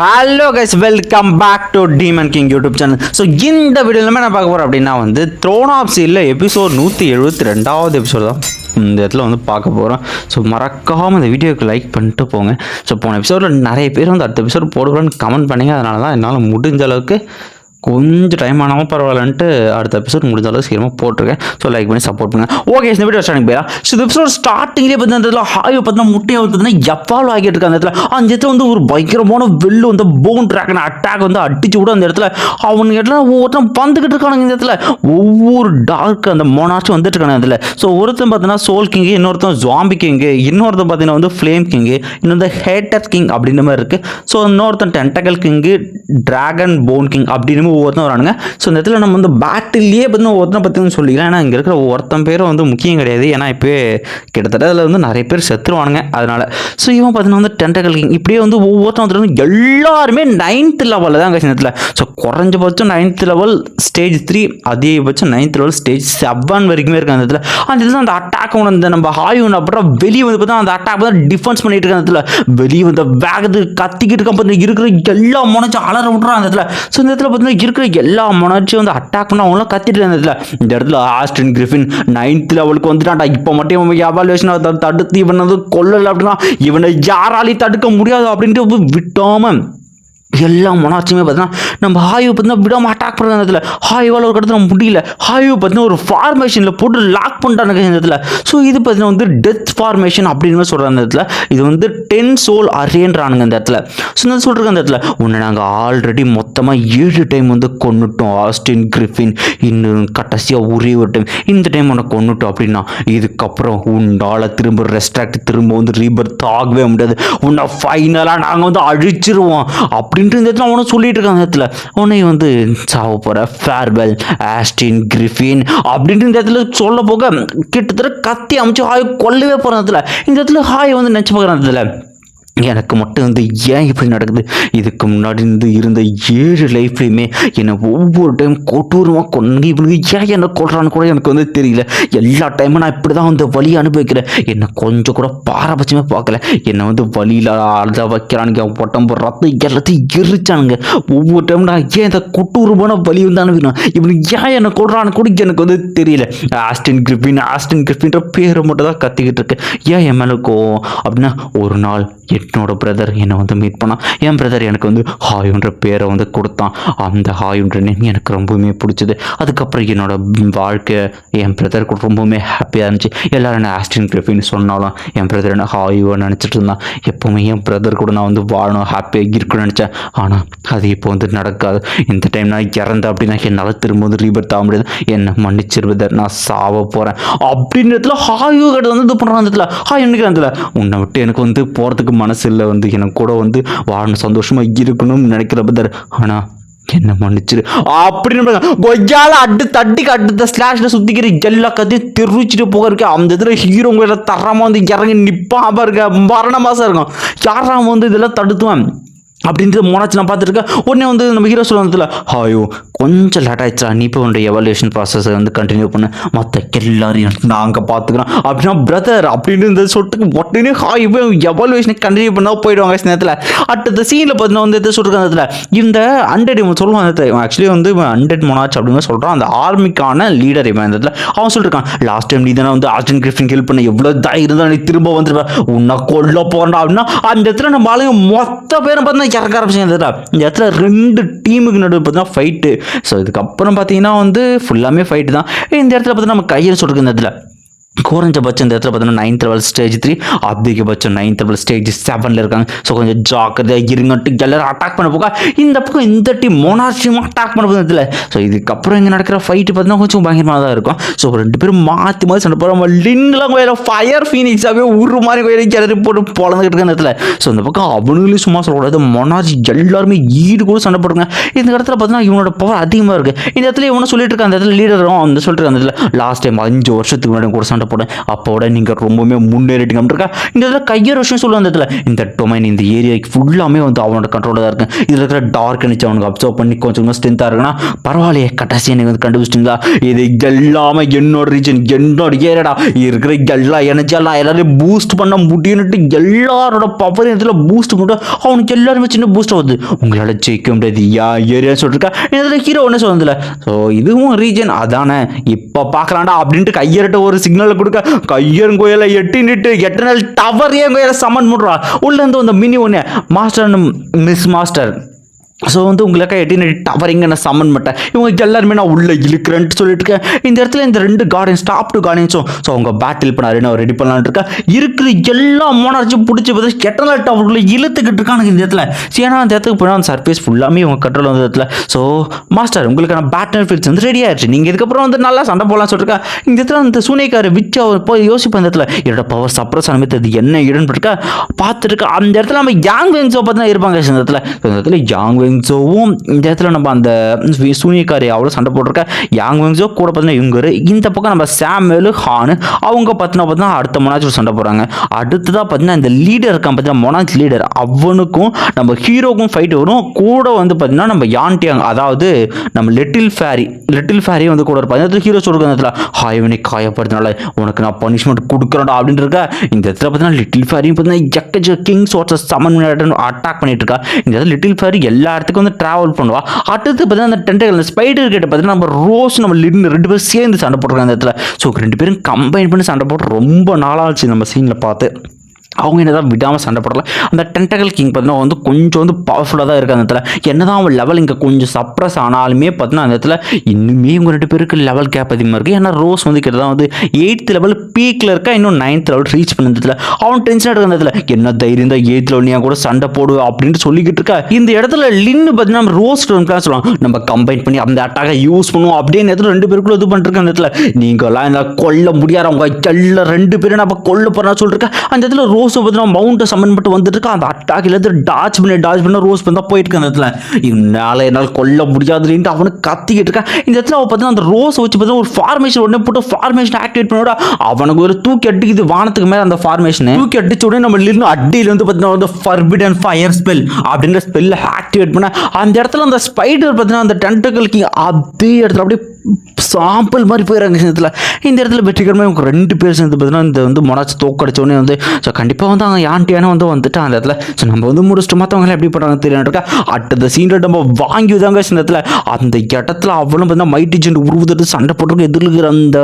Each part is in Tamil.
Hello guys welcome back to Demon King YouTube channel so இந்த வீடியோவில் என்ன பார்க்க போகிறோம் அப்படின்னா வந்து த்ரோன் ஆஃப் சீலில் எபிசோட் நூற்றி எழுபத்தி ரெண்டாவது எபிசோட் தான் இந்த இடத்துல வந்து பார்க்க போகிறோம் ஸோ மறக்காமல் இந்த வீடியோக்கு லைக் பண்ணிட்டு போங்க. ஸோ போன எபிசோடில் நிறைய பேர் வந்து அடுத்த எபிசோட் போடுறோன்னு கமெண்ட் பண்ணிங்க. அதனால தான் என்னால் முடிஞ்ச அளவுக்கு கொஞ்சம் டைம் ஆனாலும் பரவாயில்லன்ட்டு அடுத்த எபிசோட் முடிஞ்ச அளவுக்கு சீக்கிரமாக போட்டிருக்கேன். ஸோ லைக் பண்ணி சப்போர்ட் பண்ணுங்க. ஓகே இந்த வீடியோ ஸ்டார்டிங் போயிடலாம். ஸோ இந்த எபிசோட் ஸ்டார்டிங்லேயே பார்த்தீங்கன்னா ஹாய் பார்த்தீங்கன்னா முட்டையை பார்த்தீங்கன்னா எவ்வளோ ஆகிட்டு இருக்க அந்த இடத்துல? அந்த இடத்துல வந்து ஒரு பயங்கரமான வெள்ளு வந்து போன் ட்ராகன் அட்டாக் வந்து அடிச்சு விட அந்த இடத்துல அவனுக்கு இடத்துல ஒவ்வொருத்தன் பந்துக்கிட்டு இருக்கானுங்க இந்த இடத்துல. ஒவ்வொரு டார்க் அந்த மோனாச்சும் வந்துட்டு இருக்காங்க அதில் ஸோ ஒருத்தன் பார்த்தீங்கன்னா சோல் கிங்கு இன்னொருத்தன் ஜாம்பி கிங்கு இன்னொருத்தன் பார்த்தீங்கன்னா வந்து ஃப்ளேம் கிங்கு இன்னொரு ஹேட்டர் கிங் அப்படின்ற மாதிரி இருக்குது ஸோ இன்னொருத்தன் tentacle king dragon bone king அப்படின்னு ஒவ்வொருத்தரும் வரானுங்க. ஸோ இந்த இடத்துல நம்ம வந்து பேட்டிலேயே பார்த்தீங்கன்னா ஒருத்தனை பற்றினு சொல்லிக்கலாம். ஏன்னா இங்கே இருக்கிற ஒருத்தன் பேரும் வந்து முக்கியம் கிடையாது. ஏன்னா இப்போ கிட்டத்தட்ட அதில் வந்து நிறைய பேர் செத்துருவானுங்க. அதனால் ஸோ இவன் பார்த்தீங்கன்னா வந்து டென்டக்கல் கிங் இப்படியே வந்து ஒவ்வொருத்தன் வந்து எல்லாருமே நைன்த் லெவலில் தான் இந்த இடத்துல. ஸோ குறைஞ்சபட்சம் நைன்த் லெவல் ஸ்டேஜ் த்ரீ அதிகபட்சம் நைன்த் லெவல் ஸ்டேஜ் செவன் வரைக்குமே இருக்கு அந்த இடத்துல. அந்த இடத்துல அந்த அட்டாக் ஒன்று நம்ம ஹாய் ஒன்று அப்புறம் வெளியே வந்து பார்த்தா அந்த அட்டாக் வந்து டிஃபென்ஸ் பண்ணிட்டு இருக்க அந்த இடத்துல. வெளியே வந்து வேகத்துக்கு கத்திக்கிட்டு இருக்க பார்த்தீங்கன்னா இருக்கிற எல்லா முனைச்சும் அலற விட்றான் அந்த இடத்துல. ஸோ இந்த இடத்துல பார்த்தீங்கன்னா இருக்கிற எல்லா முனைச்சும் வந்து அட்டாக் பண்ண அவங்களாம் கத்திட்டு இருந்த இந்த இடத்துல ஆஸ்டின் கிரிஃபின் நைன்த் லெவலுக்கு வந்துட்டான்டா. இப்போ மட்டும் இவன் எவாலுவேஷன் தடுத்து இவன் வந்து கொல்லலை அப்படின்னா இவனை யாராலையும் தடுக்க முடியாது அப்படின்ட்டு விட்டாமல் எல்லா மொனாச்சுமே பார்த்தீங்கன்னா நம்ம ஹாய்வை பார்த்தீங்கன்னா விடாமல் அட்டாக் பண்ணுற இடத்துல. ஹாய்வால் ஒரு இடத்துல முடியல. ஹாய்வை பார்த்தீங்கன்னா ஒரு ஃபார்மேஷனில் போட்டு லாக் பண்ணிட்டானுங்க இந்த இடத்துல. ஸோ இது பார்த்தீங்கன்னா வந்து டெத் ஃபார்மேஷன் அப்படின்னு சொல்கிறாங்க இந்த இடத்துல. இது வந்து டென் சோல் அரேன்றானுங்க இந்த இடத்துல. ஸோ இந்த சொல்கிறேன் அந்த இடத்துல. உன்னை நாங்கள் ஆல்ரெடி மொத்தமாக ஏழு டைம் வந்து கொண்டுட்டோம் ஆஸ்டின் கிரிஃபின் இன்னும் கடைசியாக ஒரே ஒரு டைம் இந்த டைம் உன்னை கொண்டுட்டோம் அப்படின்னா இதுக்கப்புறம் உண்டால் திரும்ப ரெஸ்ட்ராக்ட் திரும்ப வந்து ரீபர்த் ஆகவே முடியாது. உன்னை ஃபைனலாக நாங்கள் வந்து அழிச்சிருவோம். அப்படின்ட்டு இந்த இடத்துல அவனை சொல்லிட்டு இருக்காங்க இடத்துல. உன்னை வந்து சாவ போகிற ஃபேர்வெல் ஆஸ்டின் கிரிஃபின் அப்படின்ட்டு இந்த இடத்துல சொல்ல போக கிட்டத்தட்ட கத்தி அமைச்சு ஹாய் கொல்லவே போகிற இடத்துல இந்த இடத்துல ஹாய் வந்து நினச்சி பார்க்குற இடத்துல எனக்கு மட்டும் வந்து ஏன் இப்படி நடக்குது? இதுக்கு முன்னாடி இருந்து இருந்த ஏழு லைஃப்லையுமே என்னை ஒவ்வொரு டைம் கொட்டூரமாக கொண்டு இவனுக்கு ஏன் என்னை கொள்றான்னு கூட எனக்கு வந்து தெரியல. எல்லா டைமும் நான் இப்படி தான் வந்து வழி அனுபவிக்கிறேன். என்னை கொஞ்சம் கூட பாரபட்சமே பார்க்கல. என்னை வந்து வழியில் அழுத வைக்கிறானுங்க உடம்பு ரத்தம் எல்லாத்தையும் எரிச்சானுங்க. ஒவ்வொரு டைம் நான் ஏன் இந்த கொட்டூரமான வழி வந்து அனுப்பினான் இவனுக்கு ஏன் என்னை கொள்றான்னு கூட எனக்கு வந்து தெரியல. ஆஸ்டின் கிரிப்பின் ஆஸ்டின் கிரிப்பின்ற பேரை மட்டும் தான் கத்திக்கிட்டு இருக்கேன். ஏன் என் மேலே கோவம்? அப்படின்னா ஒரு நாள் என்னோட பிரதர் என்னை வந்து மீட் பண்ணான் என் பிரதர் எனக்கு வந்து ஹாயுன்ற பேரை வந்து கொடுத்தான். அந்த ஹாயுன்ற நேம் எனக்கு ரொம்பவுமே பிடிச்சது. அதுக்கப்புறம் என்னோட வாழ்க்கை என் பிரதர் கூட ரொம்பவுமே ஹாப்பியாக இருந்துச்சு. எல்லோரும் என்ன ஆஸ்டின் கிரிஃபின்னு சொன்னாலும் என் பிரதர் என்ன ஹாயுவை நினச்சிட்டு இருந்தான். எப்போவுமே என் பிரதர் கூட நான் வந்து வாழணும் ஹாப்பியாக இருக்கணும்னு நினச்சேன். ஆனால் அது இப்போ வந்து நடக்காது. இந்த டைம் நான் இறந்தேன் அப்படின்னா என்னால் திரும்ப வந்து ரீபர்த் ஆக முடியாது. என்னை மன்னிச்சிருவதை நான் சாவ போகிறேன் அப்படின்றதுல ஹாயு கிட்ட வந்து இது பண்ணுறான் இடத்துல. ஹாய் நினைக்கிறேன் உன்னை விட்டு எனக்கு வந்து போகிறதுக்கு மன மனசில் வந்து எனக்கு கூட வந்து வாழணும் சந்தோஷமாக இருக்கணும்னு நினைக்கிற பதர். ஆனால் என்ன மன்னிச்சிரு. அப்படின்னு கொய்யால அட்டு தட்டி அடுத்த ஸ்லாஷ்ல சுத்திக்கிற எல்லா கதையும் தெரிவிச்சுட்டு போக இருக்கு அந்த இதில் ஹீரோங்களை தரமா வந்து இறங்கி நிற்பான் பாருங்க. மரண இருக்கும். யாராம வந்து இதெல்லாம் தடுத்துவான்? அப்படின்ட்டு மோனாச்சு நான் பார்த்துருக்கேன். உடனே வந்து நம்ம ஹீரோ சொல்லுவதில்ல ஹாயோ கொஞ்சம் லேட் ஆயிடுச்சா நீ இப்போ உன்னுடைய எவல்யூஷன் ப்ராசஸை வந்து கண்டினியூ பண்ணு. மற்ற எல்லாரையும் நாங்கள் பார்த்துக்கிறோம் அப்படின்னா பிரதர் அப்படின்னு இந்த சொட்டுக்கு உடனே ஹாய் இப்போ எவல்யூஷனை கண்டினியூ பண்ணால் போயிடுவாங்க நேரத்தில். அடுத்த சீனில் பார்த்தீங்கன்னா வந்து எது சொல்லிருக்காங்க இடத்துல இந்த அண்டட் இவன் சொல்லுவான் அந்த ஆக்சுவலி வந்து இவன் அண்டட் மோனாச்சு அப்படின்னு சொல்கிறான் அந்த ஆர்மிக்கான லீடர் இவன் இந்த இடத்துல. அவன் சொல்லிருக்கான் லாஸ்ட் டைம் நீ தானே வந்து ஆஸ்டன் கிரிஃபின் ஹெல்ப் பண்ண எவ்வளோ தான் இருந்தால் நீ திரும்ப வந்துருவேன் உன்னை கொல்ல போகிறா அப்படின்னா அந்த இடத்துல நம்ம ஆளுங்க மொத்த பேரும் பார்த்தீங்கன்னா இறக்க ஆரம்பிச்சாங்க இந்த இடத்துல ரெண்டு டீமுக்கு நடுவில் பார்த்தீங்கன்னா ஃபைட்டு ஸோ இதுக்கப்புறம் பார்த்தீங்கன்னா வந்து ஃபுல்லாமே ஃபைட்டு தான். இந்த இடத்துல பார்த்தீங்கன்னா நம்ம கையில் சொல்லிருக்கு இந்த இடத்துல. குறைஞ்சபட்சம் இந்த இடத்துல பார்த்தீங்கன்னா நைன்த் லெவல் ஸ்டேஜ் த்ரீ அதிகபட்சம் நைன்த் லெவல் ஸ்டேஜ் செவனில் இருக்காங்க. ஸோ கொஞ்சம் ஜாக்கிரதையாக இருங்கட்டு எல்லாரும் அட்டாக் பண்ண போக இந்த பக்கம் இந்த டீம் மோனார்ச்சியமாக அட்டாக் பண்ண போகுது இதில் ஸோ இதுக்கப்புறம் இங்கே நடக்கிற ஃபைட்டு பார்த்தீங்கன்னா கொஞ்சம் பயங்கரமாக தான் இருக்கும். ஸோ ரெண்டு பேரும் மாற்றி மாற்றி சண்டை போகிறோம் லின்லாம் கோயில ஃபயர் ஃபீனிக்ஸாகவே ஒரு மாதிரி கோயில கிளறி போட்டு பொழந்துக்கிட்டு இருக்க இடத்துல. ஸோ இந்த பக்கம் அவனுங்களையும் சும்மா சொல்லக்கூடாது. மொனார்ஜி எல்லாருமே ஈடு கூட சண்டை போடுங்க இந்த இடத்துல பார்த்தீங்கன்னா இவனோட பவர் அதிகமாக இருக்குது இந்த இடத்துல இவனை சொல்லிட்டு இருக்கான். அந்த இடத்துல லீடரும் அந்த சொல்லிட்டு இருக்கான். அந்த இடத்துல லாஸ்ட் டைம் அஞ்சு வருஷத்துக்கு முன்னாடி கூட சண்டை சண்டை போட. அப்போட நீங்கள் ரொம்பவுமே முன்னேறிட்டீங்க இருக்கா இந்த இதில் கையற விஷயம் சொல்லுவாங்க இந்த இடத்துல. இந்த டொமைன் இந்த ஏரியாக்கு ஃபுல்லாமே வந்து அவனோட கண்ட்ரோலில் தான் இருக்கு. இதில் இருக்கிற டார்க் நினச்சி அவனுக்கு அப்சர்வ் பண்ணி கொஞ்சம் கொஞ்சம் ஸ்ட்ரென்த்தாக இருக்குன்னா பரவாயில்லையே கடைசி எனக்கு வந்து கண்டுபிடிச்சிங்களா இது எல்லாமே என்னோட ரீஜன் என்னோட ஏரியாடா இருக்கிற எல்லா எனர்ஜியெல்லாம் எல்லாரையும் பூஸ்ட் பண்ண முடியும்னுட்டு எல்லாரோட பவர் இதில் பூஸ்ட் பண்ணிட்டு அவனுக்கு எல்லாருமே சின்ன பூஸ்ட் ஆகுது உங்களால் ஜெயிக்க முடியாது. யா ஏரியான்னு சொல்லிருக்கா. இதில் ஹீரோ ஒன்று சொன்னதில்ல ஸோ இதுவும் ரீஜன் அதானே. இப்போ பார்க்கலாண்டா அப்படின்ட்டு கையெறிட்ட ஒரு சிக்னல் கொடுக்க கையன் கையருங்கோயில எட்டி நிட்டு எட்டு நாள் டவர் ஏன் சமன் பண்ணுறா உள்ளேருந்து அந்த மினி ஒன்று மாஸ்டர் மிஸ் மாஸ்டர் ஸோ வந்து உங்களுக்காக எட்டின டவரிங்க நான் சம்மன் மட்டேன் இவங்க எல்லாருமே நான் உள்ளே இழுக்கிறேன்ட்டு சொல்லிட்டு இருக்கேன் இந்த இடத்துல இந்த ரெண்டு கார்டன்ஸ் டாப் டு கார்டன்ஸும் ஸோ அவங்க பேட்டில் பண்ண நான் ரெடி பண்ணலான்னு இருக்கேன் இருக்கிற எல்லா மோனாச்சும் பிடிச்சி பார்த்து கெட்டல டவருக்குள்ள இழுத்துக்கிட்டு இருக்கானுங்க இந்த இடத்துல. ஏன்னா அந்த இடத்துக்கு போனால் அந்த சர்ஃபேஸ் ஃபுல்லாமே இவங்க கண்ட்ரோல் வந்த இடத்துல. ஸோ மாஸ்டர் உங்களுக்கான பேட்டில் ஃபீல்ட்ஸ் வந்து ரெடி ஆயிடுச்சு நீங்கள் இதுக்கப்புறம் வந்து நல்லா சண்டை போடலாம் சொல்லிருக்கேன் இந்த இடத்துல அந்த சூனியக்கார் விச்சு அவர் போய் யோசிப்பேன் இந்த இடத்துல. என்னோட பவர் சப்ரஸ் அனுமதி அது என்ன இடன்னு இருக்கா. பார்த்துருக்கா அந்த இடத்துல நம்ம யாங் வெங்ஸோ பார்த்து தான் இருப்பாங்க இந்த இடத்துல. இந்த இடத்துல யாங் வெங்ஸோவும் இந்த இடத்துல நம்ம அந்த சூனியக்காரி அவ்வளோ சண்டை போட்டிருக்க? யாங் வெங்ஸோ கூட பார்த்தீங்கன்னா இவங்கரு. இந்த பக்கம் நம்ம சாமுவேலு ஹானு அவங்க பார்த்தினா பார்த்தீங்கன்னா அடுத்த மொனாச்சு ஒரு சண்டை போடுறாங்க. அடுத்ததாக பார்த்தீங்கன்னா இந்த லீடர் இருக்கான் பார்த்தீங்கன்னா மொனாச் லீடர் அவனுக்கும் நம்ம ஹீரோக்கும் ஃபைட் வரும். கூட வந்து பார்த்தீங்கன்னா நம்ம யான்டியாங் அதாவது நம்ம லிட்டில் ஃபேரி லிட்டில் ஃபேரி வந்து கூட இருப்பாங்க இந்த ஹீரோ சொல்கிற இடத்துல ஹாய்வனை காயப்படுறதுனால உனக்கு நான் பனிஷ்மெண்ட் கொடுக்குறேன்டா அப்படின்னு இருக்கா. இந்த இடத்துல பார்த்தீங்கன்னா லிட்டில் ஃபேரியும் பார்த்தீங்கன்னா எக்கச்ச கிங்ஸ் வாட்ஸ் சமன் அட்டாக் பண்ணிட்டு இருக்கா. இந்த இடத்துல லிட்டில் ஃபேரி எல்லா இடத்துக்கு வந்து ட்ராவல் பண்ணுவா. அடுத்து பார்த்தீங்கன்னா அந்த டென்டல் அந்த ஸ்பைடர் கிட்ட பார்த்தீங்கன்னா நம்ம ரோஸ் நம்ம லின்னு ரெண்டு பேரும் சேர்ந்து சண்டை போட்டுருக்காங்க அந்த இடத்துல. ஸோ ரெண்டு பேரும் கம்பைன் பண்ணி சண்டை போட்டு ரொம்ப நாளாச்சு நம்ம சீனில் பார்த்து. அவங்க என்னதான் விடாமல் சண்டை போடல. அந்த டென்டகல் கிங் பார்த்தீங்கன்னா வந்து கொஞ்சம் வந்து பவர்ஃபுல்லாக தான் இருக்குது அந்த இடத்துல. என்ன தான் அவன் லெவல் இங்கே கொஞ்சம் சப்ரஸ் ஆனாலுமே பார்த்தீங்கன்னா அந்த இடத்துல இன்னுமே இவங்க ரெண்டு பேருக்கு லெவல் கேப் அதிகமாக இருக்குது ஏன்னா ரோஸ் வந்து கிட்ட வந்து எயித் லெவல் பீக்கில் இருக்கா இன்னும் நைன்த் லெவல் ரீச் பண்ண இடத்துல. அவன் டென்ஷன் இருக்க அந்த இடத்துல. என்ன தைரியம் தான் எயித் லெவல் நீ கூட சண்டை போடு அப்படின்ட்டு சொல்லிக்கிட்டு இருக்கா. இந்த இடத்துல லின்னு பார்த்தீங்கன்னா நம்ம ரோஸ் கிளாஸ் சொல்லுவாங்க நம்ம கம்பைன் பண்ணி அந்த அட்டாக யூஸ் பண்ணுவோம் அப்படின்னு இடத்துல ரெண்டு பேருக்குள்ள இது பண்ணிருக்க அந்த இடத்துல. நீங்களாம் இந்த கொல்ல முடியாதவங்க எல்லாம் ரெண்டு பேரும் நம்ம கொல்ல போறா சொல்லிருக்கா அந்த இடத்துல ரோஸ் பார்த்தீங்கன்னா மவுண்ட்டை சம்மன் பண்ணிட்டு வந்துட்டு இருக்கா அந்த அட்டாக் டாச் பண்ணி டாச் பண்ண ரோஸ் பண்ணி தான் போயிட்டு இருக்கு அந்த இடத்துல. என்னால் என்னால் கொல்ல முடியாதுன்ட்டு அவனுக்கு கத்திக்கிட்டு இருக்கான். இந்த இடத்துல அவன் பார்த்தீங்கன்னா அந்த ரோஸ் வச்சு பார்த்தீங்கன்னா ஒரு ஃபார்மேஷன் உடனே போட்டு ஃபார்மேஷன் ஆக்டிவேட் பண்ணோட அவனுக்கு ஒரு தூக்கி அடிக்குது வானத்துக்கு மேலே அந்த ஃபார்மேஷன் தூக்கி அடிச்ச உடனே நம்ம லிருந்து அடியில் வந்து பார்த்தீங்கன்னா வந்து ஃபர்பிடன் ஃபயர் ஸ்பெல் அப்படின்ற ஸ்பெல்ல ஆக்டிவேட் பண்ண அந்த இடத்துல அந்த ஸ்பைடர் பார்த்தீங்கன்னா அந்த டென்டக்கலுக்கு அதே இடத்துல அப்படியே சாம்பிள் மாதிரி போயிடுறாங்க இந்த இடத்துல. இந்த இடத்துல வெற்றிகரமாக இவங்க ரெண்டு பேர் சேர்ந்து பார்த்தீங்கன்னா இந்த வந்து மொனாச்சு தோக்கடிச்ச உடனே வந்து ஸோ கண்டிப்பாக வந்து அவங்க யான்ட்டியான வந்து வந்துட்டு அந்த இடத்துல. ஸோ நம்ம வந்து முடிச்சுட்டு மற்றவங்க எப்படி பண்ணுறாங்க தெரியல. அடுத்த சீனில் நம்ம வாங்கி தாங்க இந்த இடத்துல. அந்த இடத்துல அவளும் பார்த்தா மைட்டி ஜெண்ட் உருவத்துட்டு சண்டை போட்டுருக்கு எதிர்க்கிற இருக்கிற அந்த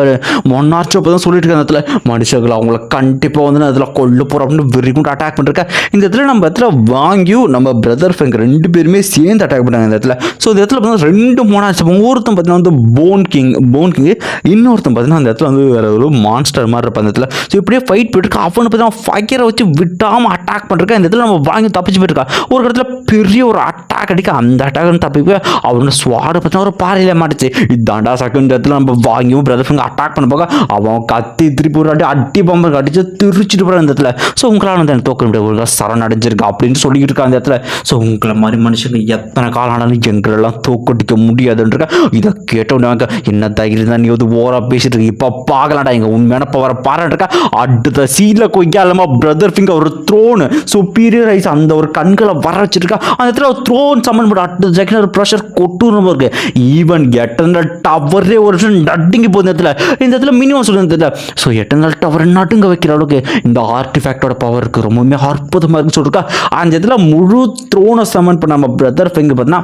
மொன்னார்ச்சோ அப்போ தான் சொல்லிட்டு இருக்க அந்த இடத்துல. மனுஷர்கள் அவங்கள கண்டிப்பாக வந்து அதில் கொல்ல போகிறோம் அப்படின்னு வெறி கொண்டு அட்டாக் பண்ணிருக்கேன். இந்த இடத்துல நம்ம இடத்துல வாங்கியும் நம்ம பிரதர் ஃப்ரெண்ட் ரெண்டு பேருமே சேர்ந்து அட்டாக் பண்ணாங்க இந்த இடத்துல. ஸோ இந்த இடத்துல பார்த்தீங்கன்னா ரெண்டு மோனாச்சு ஒருத்தன் பார்த்தீங்கன்னா வந்து போன் கிங் போன் கிங் இன்னொருத்தன் பார்த்தீங்கன்னா அந்த இடத்துல வந்து வேற ஒரு மான்ஸ்டர் மாதிரி இருப்பான் அந்த இடத்துல. ஸோ இப்படியே ஃபைட் போயிட்டு அவனு பார்த்தீங்கன்னா ஃபயரை வச்சு விட்டாமல் அட்டாக் பண்ணிருக்கேன் இந்த இடத்துல நம்ம வாங்கி தப்பிச்சு போயிருக்கா ஒரு இடத்துல பெரிய ஒரு அட்டாக் அடிக்க அந்த அட்டாக் தப்பிக்க அவனோட ஸ்வாடு பார்த்தா ஒரு பாறையில் மாட்டுச்சு. இதாண்டா செகண்ட் இடத்துல நம்ம வாங்கியும் பிரதர் அட்டாக் பண்ண போக அவன் கத்தி திருப்பி ஒரு அடி அடி பம்பர் அடிச்சு திருச்சிட்டு போகிற இந்த இடத்துல. ஸோ உங்களால் வந்து எனக்கு தோக்க முடியாது ஒரு சரண் அடைஞ்சிருக்கு அப்படின்னு சொல்லிக்கிட்டு இருக்கா அந்த இடத்துல. ஸோ உங்களை மாதிரி மனுஷங்க எத்தனை காலம் ஆனாலும் எங்களெல்லாம் தோக்கடிக்க முடியாதுன்ற இதை கேட்டவங்க என்ன தைரியம் தான் நீ வந்து ஓரா பேசிட்டு இருக்க? இப்போ பார்க்கலாம்டா எங்கள் உண்மையான பவரை பாராட்டுருக்கா அடுத்த சீனில் கொய்யாலமா பிரதர் ஃபிங்கர் ஒரு த்ரோனு சுப்பீரியர் ஐஸ் அந்த ஒரு கண்களை வர வச்சிருக்கா. அந்த இடத்துல ஒரு த்ரோன் சம்மன் பண்ண அடுத்த செகண்ட் ஒரு ப்ரெஷர் கொட்டூரம் இருக்கு. ஈவன் எட்டர்னல் டவரே ஒரு நிமிஷம் நடுங்கி போகுது இந்த இடத்துல. இந்த இடத்துல மினிமம் சொல்லுங்க இந்த இடத்துல. ஸோ எட்டர்னல் டவர் நடுங்க வைக்கிற அளவுக்கு இந்த ஆர்டிஃபேக்டோட பவர் இருக்கு. ரொம்பவுமே அற்புதமாக இருக்குன்னு சொல்லிருக்கா. அந்த இடத்துல முழு த்ரோனை சம்மன் பண்ண நம்ம பிரதர் ஃபிங்கர் பார்த்தீங்கன்னா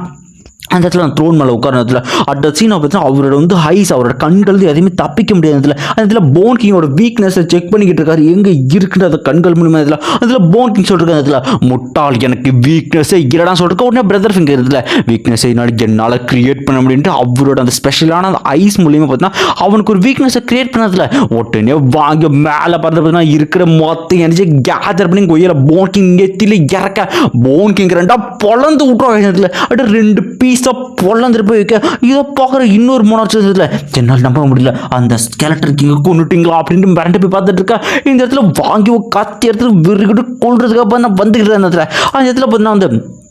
அந்த இடத்துல அந்த த்ரோன் மேலே உட்கார இடத்துல அட் சீன் பார்த்தீங்கன்னா அவரோட வந்து ஹைஸ் அவரோட கண்கள் வந்து எதையுமே தப்பிக்க முடியாது இடத்துல அந்த இடத்துல போன் கிங்கோட வீக்னஸை செக் பண்ணிக்கிட்டு இருக்காரு. எங்கே இருக்குன்ற அந்த கண்கள் மூலிமா இதில் அதில் போன் கிங் சொல்லிருக்காரு அதில் முட்டாள் எனக்கு வீக்னஸே இல்லடா சொல்லிருக்க. உடனே பிரதர் ஃபிங்கர் இதில் வீக்னஸை என்னால் என்னால் கிரியேட் பண்ண முடியும்ட்டு அவரோட அந்த ஸ்பெஷலான அந்த ஐஸ் மூலியமாக பார்த்தீங்கன்னா அவனுக்கு ஒரு வீக்னஸை கிரியேட் பண்ணதில்ல உடனே வாங்க மேலே பார்த்து பார்த்தீங்கன்னா இருக்கிற மொத்த எனர்ஜி கேதர் பண்ணி கொய்யில் போன் கிங் எத்தில இறக்க போன் கிங் ரெண்டா பொழந்து விட்டுருவாங்க இடத்துல. அப்படியே ரெண்டு பீஸாக பொழந்துட்டு போய் வைக்க இதை பார்க்குற இன்னொரு மூணாச்சு இதில் என்னால் நம்ப முடியல அந்த ஸ்கெலட்டர் கிங்க கொண்டுட்டீங்களா அப்படின்னு மிரண்டு போய் பார்த்துட்டு இருக்கா. இந்த இடத்துல வாங்கி கத்தி இடத்துல விருகிட்டு கொள்றதுக்காக நான் வந்துக்கிட்டு அந்த இடத்துல. அந்த இடத்துல பார்த்தீங்கன்னா வந்து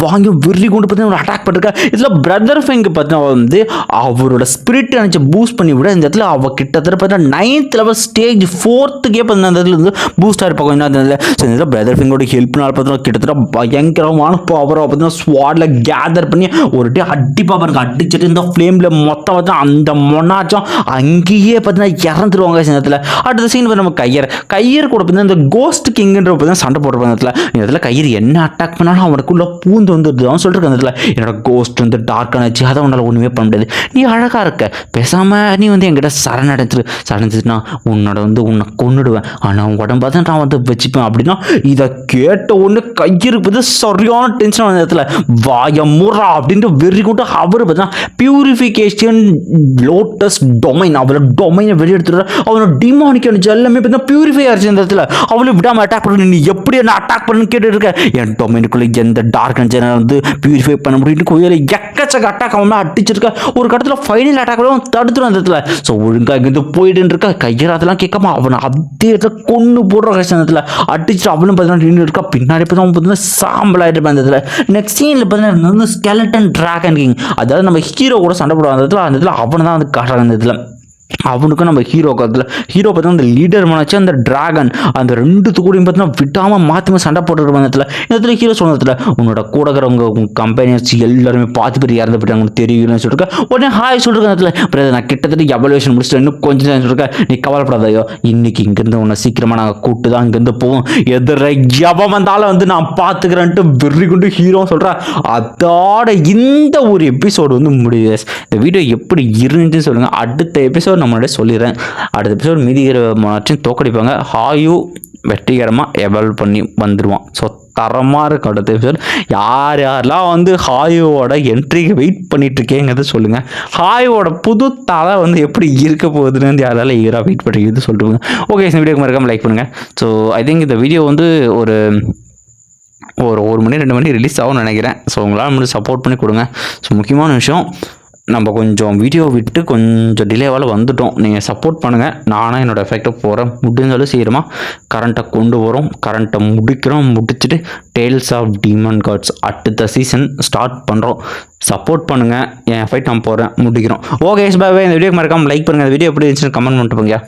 வாங்கி விரி கொண்டு பார்த்தீங்கன்னா ஒரு அட்டாக் பண்ணிருக்கா. இதில் பிரதர் ஃபெங்க் பார்த்தீங்கன்னா வந்து அவரோட ஸ்பிரிட் நினச்சி பூஸ்ட் பண்ணி விட இந்த இடத்துல அவள் கிட்டத்தட்ட பார்த்தீங்கன்னா நைன்த் லெவல் ஸ்டேஜ் ஃபோர்த்துக்கே பார்த்தீங்கன்னா அந்த இடத்துல வந்து பூஸ்ட் ஆகிருப்பா கொஞ்சம் அந்த இதில் ஸோ இந்த பிரதர் ஃபிங்கோட ஹெல்ப்னால பார்த்தீங்கன்னா கிட்டத்தட்ட பயங்கரமான பவரை பார்த்தீங்கன்னா ஸ்வாடில் கேதர் பண்ணி ஒரு டே அடிப்பா பாருங்க அடிச்சுட்டு இந்த ஃப்ளேமில் மொத்தம் பார்த்தா அந்த மொன்னாச்சும் அங்கேயே பார்த்தீங்கன்னா இறந்துருவாங்க இந்த இடத்துல. அடுத்த சீன் நம்ம கையர் கையர் கூட பார்த்தீங்கன்னா இந்த கோஸ்ட் கிங்குன்ற பார்த்தீங்கன்னா சண்டை போட்டுருப்பாங்க இந்த இடத்துல. இந்த இடத்துல கயிறு என்ன அட்டாக் பண்ணாலும் அவனுக்குள்ள பூந்து வந்துடுது அவன் சொல்லிட்டு அந்த இடத்துல என்னோட கோஸ்ட் வந்து டார்க் ஆனச்சு அதை உன்னால் ஒன்றுமே பண்ண முடியாது. நீ அழகாக இருக்க. பேசாமல் நீ வந்து என்கிட்ட சரணடைஞ்சிரு சரணடைஞ்சிட்டுனா உன்னோட வந்து உன்னை கொன்னுடுவேன். ஆனால் உன் உடம்பு தான் நான் வந்து வச்சுப்பேன் அப்படின்னா இதை கேட்ட ஒன்று கையிருப்பது வந்து சரியான டென்ஷன் அந்த இடத்துல வாய முறா அப்படின்ட்டு வெறி கொண்டு அவர் பார்த்தீங்கன்னா பியூரிஃபிகேஷன் லோட்டஸ் டொமைன் அவளோட டொமைனை வெளியெடுத்துட்டு அவனோட டிமானிக் அனுச்சு எல்லாமே பார்த்தீங்கன்னா பியூரிஃபை ஆச்சு இந்த இடத்துல. அவளை விடாமல் அட்டாக் பண்ணு. நீ எப்படி என்ன அட்டாக் பண்ணுன்னு கேட்டு இருக்க? என் டொமைனுக்குள்ளே எந்த டார்க் எனர்ஜி வந்து பியூரிஃபை பண்ண முடியும் கோயில எக்கச்சக்க அட்டாக் அவன் மேல அடிச்சிருக்க. ஒரு கட்டத்தில் ஃபைனல் அட்டாக் கூட தடுத்துரும் அந்த இடத்துல. ஸோ ஒழுங்காக இங்கேருந்து போயிட்டு இருக்கா. கையில் அதெல்லாம் கேட்காம அவனை அதே இடத்துல கொண்டு போடுற கஷ்டத்தில் அடிச்சுட்டு அவளும் பார்த்தீங்கன்னா நின்று இருக்கா. பின்னாடி பார்த்தா அவன் பார்த்தீங்கன்னா சாம்பல் ஆகிட்டு அந்த இடத்துல. நெக்ஸ்ட் சீனில் பார்த்தீங்கன்னா ஸ்கெலட்டன் ட்ராகன் கிங் அதாவது நம்ம ஹீரோ கூட சண்டை போடுவோம் அந்த இடத்துல. அந்த இடத்துல அவனை தான் வந்து காட்டுறாங்க அந்த இடத்துல. அவனுக்கும் நம்ம ஹீரோ காலத்தில் ஹீரோ பார்த்தா அந்த லீடர் மனச்சு அந்த டிராகன் அந்த ரெண்டுத்து கூடயும் பார்த்தீங்கன்னா விடாமல் மாற்றி சண்டை போட்டுருக்க இடத்துல இந்த இடத்துல ஹீரோ சொன்ன இடத்துல உன்னோட கூட இருக்கிறவங்க உங்க கம்பெனிஸ் எல்லாருமே பார்த்து பேர் இறந்து போயிட்டாங்கன்னு தெரியும்னு சொல்லிருக்க. உடனே ஹாய் சொல்லிருக்க இடத்துல. பிரதர் நான் கிட்டத்தட்ட எவல்யூஷன் முடிச்சுட்டு இன்னும் கொஞ்சம் நேரம் சொல்லிருக்க. நீ கவலைப்படாதையோ இன்னைக்கு இங்கேருந்து உன்னை சீக்கிரமாக நாங்கள் கூட்டு தான் இங்கேருந்து போவோம். எதிர எவன் வந்தாலும் வந்து நான் பார்த்துக்கிறேன்ட்டு வெறி கொண்டு ஹீரோ சொல்கிறேன் அதோட இந்த ஒரு எபிசோடு வந்து முடியுது. இந்த வீடியோ எப்படி இருந்துச்சுன்னு சொல்லுங்கள் அடுத்த எபிசோட் நம்மளோட சொல்லிடுறேன். அடுத்த எபிசோட் மீதி மாற்றி தோக்கடிப்பாங்க. ஹாயு வெற்றிகரமாக எவால்வ் பண்ணி வந்துடுவான் ஸோ தரமாக இருக்கும் அடுத்த எபிசோட் யார் யாரெல்லாம் வந்து ஹாயோட என்ட்ரிக்கு வெயிட் பண்ணிட்டு இருக்கேங்கிறத சொல்லுங்கள் ஹாயோட புது தலை வந்து எப்படி இருக்க போகுதுன்னு யாரால ஈராக வெயிட் பண்ணிக்கிறது சொல்லிட்டு ஓகே இந்த வீடியோக்கு மறக்காமல் லைக் பண்ணுங்கள் ஸோ ஐ திங்க் இந்த வீடியோ வந்து ஒரு ஒரு ஒரு மணி ரெண்டு மணி ரிலீஸ் ஆகும்னு நினைக்கிறேன். ஸோ உங்களால் முடிஞ்சு சப்போர்ட் பண்ணி கொடுங்க. ஸோ முக்கியமான விஷயம் நம்ம கொஞ்சம் வீடியோ விட்டு கொஞ்சம் டிலேவால் வந்துட்டோம். நீங்கள் சப்போர்ட் பண்ணுங்கள் நானும் என்னோடய எஃபெக்டை போகிறேன் முடிஞ்சாலும் செய்கிறோமா கரண்ட்டை கொண்டு வரோம். கரண்ட்டை முடிக்கிறோம். முடிச்சுட்டு டேல்ஸ் ஆஃப் டீமன் கார்ட்ஸ் அடுத்த சீசன் ஸ்டார்ட் பண்ணுறோம் சப்போர்ட் பண்ணுங்கள் என் எஃபெக்ட் நான் போகிறேன் முடிக்கிறோம். ஓகே பாய் இந்த வீடியோ மறக்காமல் லைக் பண்ணுங்கள் இந்த வீடியோ எப்படி இருந்துச்சுன்னு கமெண்ட் பண்ணிட்டு போங்க.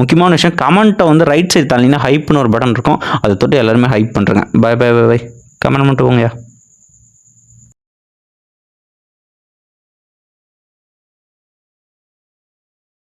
முக்கியமான விஷயம் கமெண்ட்டை வந்து ரைட் சைடு தள்ளினா ஹைப்னு ஒரு பட்டன் இருக்கும். அதை தொட்டு எல்லாருமே ஹைப் பண்ணுறேங்க bye bye bye bye comment பண்ணிட்டு போங்கயா